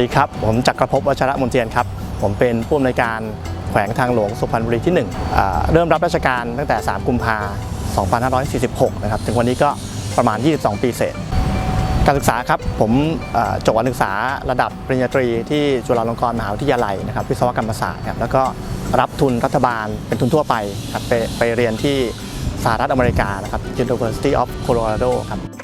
ดีครับ ผมจักรภพวัชระมนเทียนครับ ผมเป็นผู้อำนวยการแขวงทางหลวงสุพรรณบุรีที่1อ่าเริ่มรับราชการตั้งแต่ 3 กุมภา2546 นะครับ ถึงวันนี้ก็ประมาณ 22 ปีเศษ การศึกษาครับ ผมจบการศึกษาระดับปริญญาตรีที่จุฬาลงกรณ์มหาวิทยาลัยนะครับ วิศวกรรมศาสตร์ครับ แล้วก็รับทุนรัฐบาลเป็นทุนทั่วไปครับ ไปไปเรียนที่สหรัฐอเมริกานะครับ University of Colorado ครับ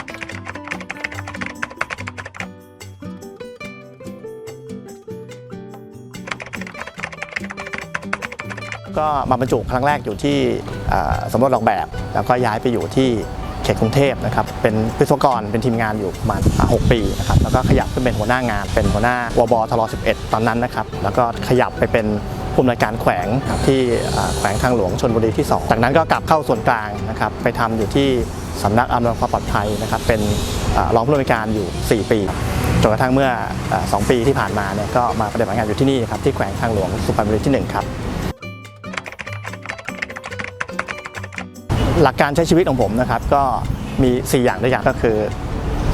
ก็มาบรรจุครั้งแรกอยู่ที่สำรวจออกแบบ แล้วก็ย้ายไปอยู่ที่เขตกรุงเทพนะครับ เป็นวิศวกร เป็นทีมงานอยู่ประมาณ 6 ปีนะครับ แล้วก็ขยับขึ้นเป็นหัวหน้างาน เป็นหัวหน้าวบทล11 ตอนนั้นนะครับ แล้วก็ขยับไปเป็นผู้อำนวยการแขวงที่แขวงทางหลวงชนบุรีที่ 2 จากนั้นก็กลับเข้าส่วนกลางนะครับ ไปทำอยู่ที่สำนักอำนวยความปลอดภัยนะครับ เป็นรองผู้อำนวยการอยู่ 4 ปี จนกระทั่งเมื่ออ่าสองปีที่ผ่านมาเนี่ย ก็มาปฏิบัติงานอยู่ที่นี่ครับ ที่แขวงทางหลวงสุพรรณบุรีที่หนึ่งครับ หลักการใช้ชีวิตของผมนะครับ ก็มี 4 อย่างด้วยกันก็คือ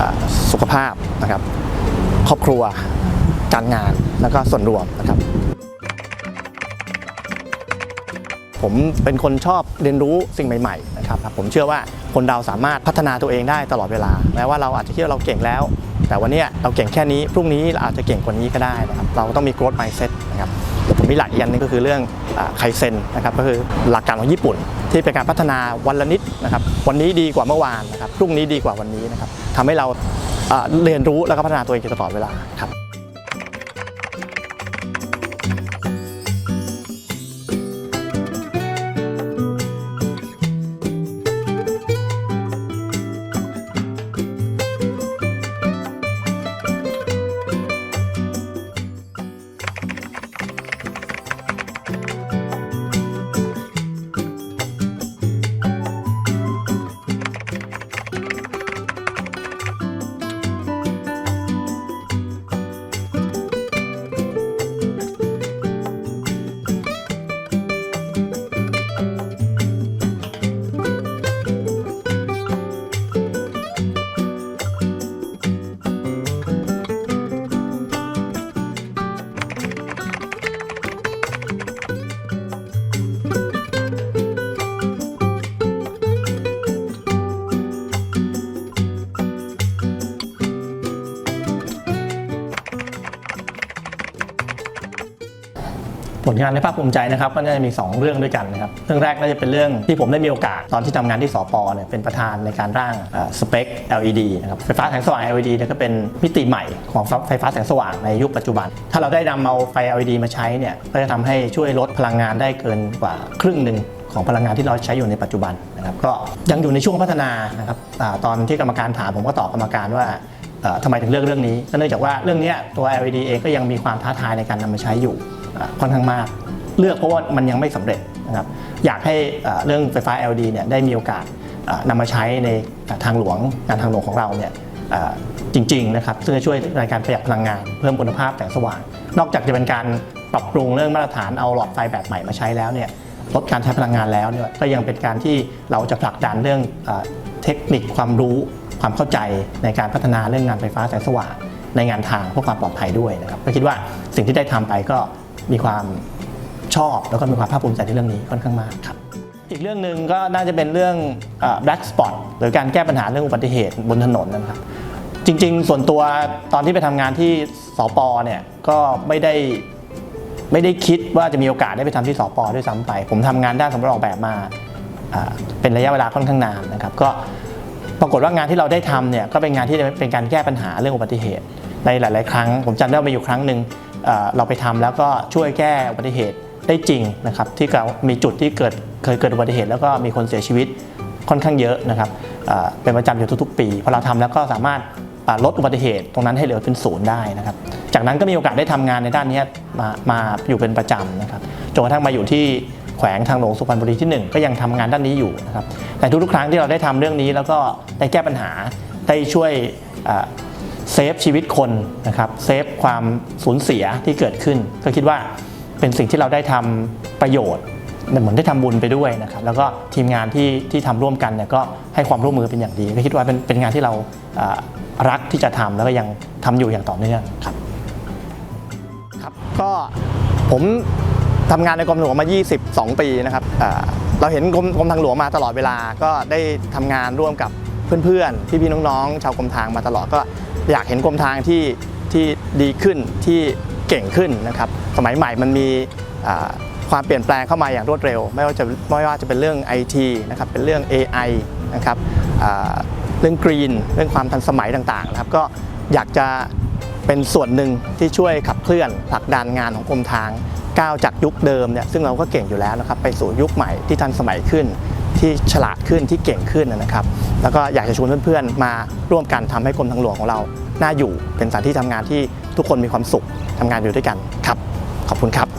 อสุขภาพนะครับ ครอบครัวการงานแล้วก็ส่วนรวมนะครับ ผมเป็นคนชอบเรียนรู้สิ่งใหม่ๆนะครับ ผมเชื่อว่าคนเราสามารถพัฒนาตัวเองได้ตลอดเวลาแม้ว่าเราอาจจะคิดว่าเราเก่งแล้ว แต่วันนี้เราเก่งแค่นี้พรุ่งนี้เราอาจจะเก่งกว่านี้ก็ได้นะครับ เราต้องมี growth mindset นะครับ มมีหลักอีกอันหนึงก็คือเรื่องไคเซนนะครับก็คือหลักการของญี่ปุ่น ที่เป็นการพัฒนาวันละนิดนะครับวันนี้ดีกว่าเมื่อวานนะครับพรุ่งนี้ดีกว่าวันนี้นะครับทำให้เราเรียนรู้แล้วก็พัฒนาตัวเองตลอดเวลาครับ ลงานในภาคภูมิใจนะครับก็น่าจะมี 2 เรื่องด้วยกันนะครับเรื่องแรกน่าจะเป็นเรื่องที่ผมได้มีโอกาสตอนที่ทำงานที่สปเนี่ยเป็นประธานในการร่างสเปค LED นะครับไฟฟ้าแสงสว่าง LED เนี่ยก็เป็นมิติใหม่ของไฟฟ้าแสงสว่างในยุคปัจจุบัน ถ้าเราได้นำเอาไฟ LED มาใช้เนี่ยก็จะทำให้ช่วยลดพลังงานได้เกินกว่าครึ่งหนึ่งของพลังงานที่เราใช้อยู่ในปัจจุบันนะครับก็ยังอยู่ในช่วงพัฒนานะครับอตอนที่กรรมการถามผมก็ตอบกรรมการว่าทำไมถึงเลือกเรื่องนี้ก็เนื่องจากว่าเรื่องนี้ตัว LED เองก็ยังมีความท้าทายในการนำมาใช้อยู่ ค่อนข้างมาก เลือกเพราะว่ามันยังไม่สำเร็จนะครับอยากให้เรื่องไฟฟ้า LED เนี่ยได้มีโอกาสอ่านำมาใช้ในทางหลวงงานทางหลวงของเราเนี่ยจริงๆนะครับซึ่งจะช่วยในการประหยัดพลังงานเพิ่มคุณภาพแสงสว่าง นอกจากจะเป็นการปรับปรุงเรื่องมาตรฐานเอาหลอดไฟแบบใหม่มาใช้แล้วเนี่ยลดการใช้พลังงานแล้วเนี่ยก็ยังเป็นการที่เราจะผลักดันเรื่องอเทคนิคความรู้ความเข้าใจในการพัฒนาเรื่องงานไฟฟ้าแสงสว่างในงานทางเพื่อความปลอดภัยด้วยนะครับก็คิดว่าสิ่งที่ได้ทำไปก็ มีความชอบแล้วก็มีความภาคภูมิใจในเรื่องนี้ค่อนข้างมากครับ อีกเรื่องหนึ่งก็น่าจะเป็นเรื่อง black spot หรือการแก้ปัญหาเรื่องอุบัติเหตุบนถนนนะครับ จริง ๆ ส่วนตัวตอนที่ไปทำงานที่สปเนี่ยก็ไม่ได้ไม่ได้คิดว่าจะมีโอกาสได้ไปทำที่สปด้วยซ้ำไป ผมทำงานด้านสำรวจออกแบบมาเป็นระยะเวลาค่อนข้างนานนะครับ ก็ปรากฏว่างานที่เราได้ทำเนี่ยก็เป็นงานที่เป็นการแก้ปัญหาเรื่องอุบัติเหตุในหลาย ๆ ครั้ง ผมจำได้ว่ามีอยู่ครั้งหนึ่ง เราไปทำแล้วก็ช่วยแก้อุบัติเหตุได้จริงนะครับที่เกิดมีจุดที่เกิดเคยเกิดอุบัติเหตุ แล้วก็มีคนเสียชีวิตค่อนข้างเยอะนะครับเป็นประจำอยู่ทุกๆ ปีพอเราทำแล้วก็สามารถลดอุบัติเหตุตรงนั้นให้เหลือเป็นศูนย์ได้นะครับ จากนั้นก็มีโอกาสได้ทำงานในด้านนี้มามาอยู่เป็นประจำนะครับจนกระทั่งมาอยู่ที่แขวงทางหลวงสุพรรณบุรีที่ 1 ก็ยังทำงานด้านนี้อยู่นะครับแต่ทุกๆ ครั้งที่เราได้ทำเรื่องนี้แล้วก็ได้แก้ปัญหาได้ช่วย เซฟชีวิตคนนะครับเซฟความสูญเสียที่เกิดขึ้น ก็คิดว่าเป็นสิ่งที่เราได้ทำประโยชน์เหมือนได้ทำบุญไปด้วยนะครับแล้วก็ทีมงานที่ที่ทำร่วมกันเนี่ยก็ให้ความร่วมมือเป็นอย่างดี ก็คิดว่าเป็นเป็นงานที่เรารักที่จะทำแล้วก็ยังทำอยู่อย่างต่อเนื่องครับก็ผมทำงานในกรมหลวงมา 22 ปีนะครับเราเห็นกรมกรมทางหลวงมาตลอดเวลาก็ได้ทำงานร่วมกับเพื่อนๆพี่ๆน้องๆ ชาวกรมทางมาตลอดก็ อยากเห็นกรมทางที่ที่ดีขึ้นที่เก่งขึ้นนะครับ สมัยใหม่มันมีความเปลี่ยนแปลงเข้ามาอย่างรวดเร็ว ไม่ว่าจะไม่ว่าจะเป็นเรื่อง IT นะครับเป็นเรื่อง AI นะครับเรื่อง Green เรื่องความทันสมัยต่างๆนะครับก็อยากจะเป็นส่วนหนึ่งที่ช่วยขับเคลื่อนผลักดันงานของกรมทางก้าวจากยุคเดิมเนี่ยซึ่งเราก็เก่งอยู่แล้วนะครับไปสู่ยุคใหม่ที่ทันสมัยขึ้น ที่ฉลาดขึ้นที่เก่งขึ้นนะครับ แล้วก็อยากจะชวนเพื่อนๆ มาร่วมกันทำให้กรมทางหลวงของเราน่าอยู่เป็นสถานที่ทำงานที่ทุกคนมีความสุขทำงานอยู่ด้วยกันครับ ขอบคุณครับ